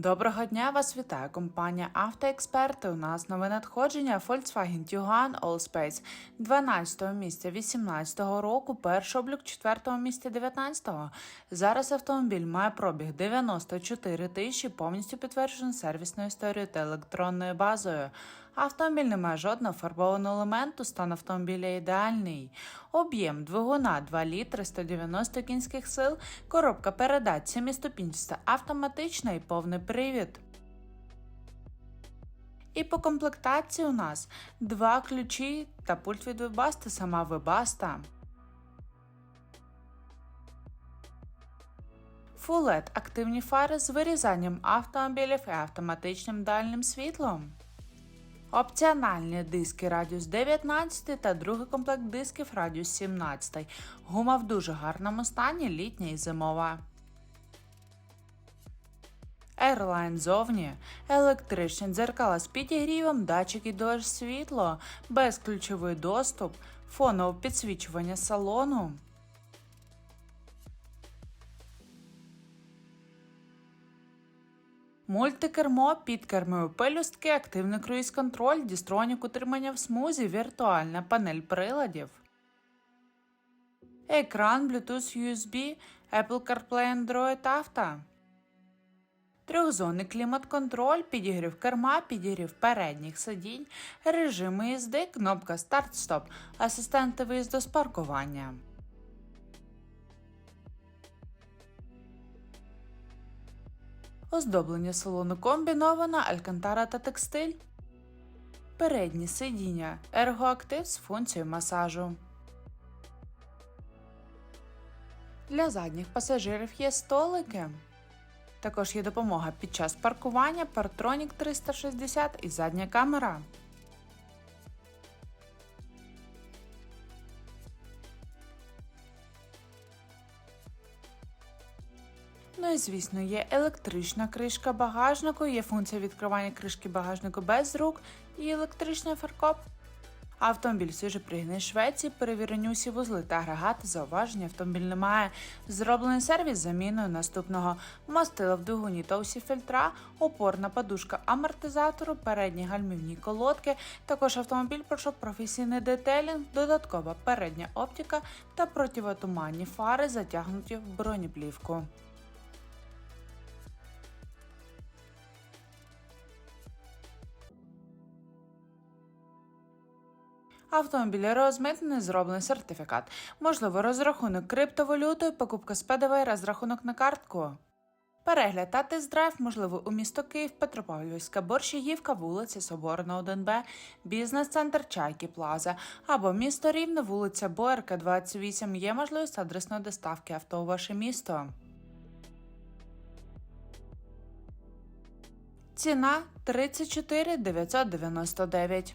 Доброго дня, вас вітає компанія Автоексперти. У нас нове надходження Volkswagen Tiguan Allspace 12 місця 18 року, перший облік 4 місця 19. Зараз автомобіль має пробіг 94 тисячі, повністю підтверджений сервісною історією та електронною базою. Автомобіль не має жодного фарбованого елементу, стан автомобіля ідеальний. Об'єм двигуна 2 літри 190 кінських сил, коробка передач 7-ступінчаста автоматична і повний привід. І по комплектації у нас два ключі та пульт від Webaста, сама. Full LED активні фари з вирізанням автомобілів і автоматичним дальнім світлом. Опціональні диски радіус 19 та другий комплект дисків радіус 17. Гума в дуже гарному стані, літня і зимова. Airline зовні, електричні дзеркала з підігрівом, датчики дощ світло, безключовий доступ, фонове підсвічування салону. Мультикермо, підкермові пелюстки, активний круїз-контроль, дістронік утримання в смузі, віртуальна панель приладів. Екран Bluetooth USB, Apple CarPlay Android Auto. Трьохзонний клімат-контроль, підігрів керма, підігрів передніх сидінь, режими їзди, кнопка старт-стоп, асистенти виїзду з паркування. Оздоблення салону комбіновано, алькантара та текстиль. Передні сидіння ергоактив з функцією масажу. Для задніх пасажирів є столики. Також є допомога під час паркування, Partronic 360 і задня камера. Ну і звісно, є електрична кришка багажнику, є функція відкривання кришки багажнику без рук і електричний фаркоп. Автомобіль свіже пригнаний Швеції, перевірені усі вузли та агрегати, зауваження автомобіль не має. Зроблений сервіс заміною наступного мастила в двигуні та усі фільтра, опорна подушка амортизатору, передні гальмівні колодки. Також автомобіль пройшов професійний детелінг, додаткова передня оптика та противотуманні фари, затягнуті в бронеплівку. Автомобіль розмитнений, зроблений сертифікат. Можливо, розрахунок криптовалютою, покупка з ПДВ, розрахунок на картку. Перегляд та тест-драйв можливо у місто Київ, Петропавлівська, Борщагівка, вулиця Соборна, 1Б, бізнес-центр Чайки Плаза або місто Рівне, вулиця Боярка, 28. Є можливість адресної доставки авто у ваше місто. Ціна 34 999.